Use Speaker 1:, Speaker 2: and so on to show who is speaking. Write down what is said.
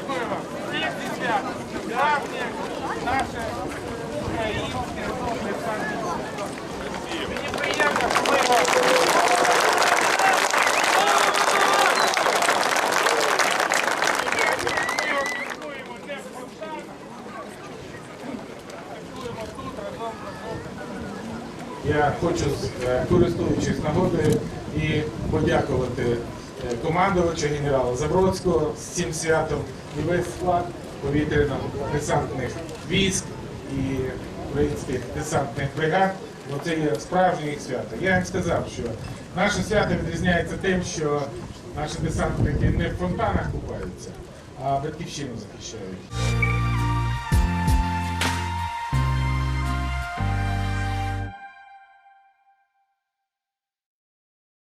Speaker 1: Дякую вам. Всіх святом. Давнє наше українське добре пам'ять. Мені приємно, що ми вас. Я хочу, е, користуючись нагодою, і подякувати е, командувачу генерала Забродського з цим святом і весь склад повітряно-десантних військ і українських десантних бригад. Бо це є справжнє їх свято. Я їм сказав, що наше свято відрізняється тим, що наші десантники не в фонтанах купаються, а батьківщину захищають.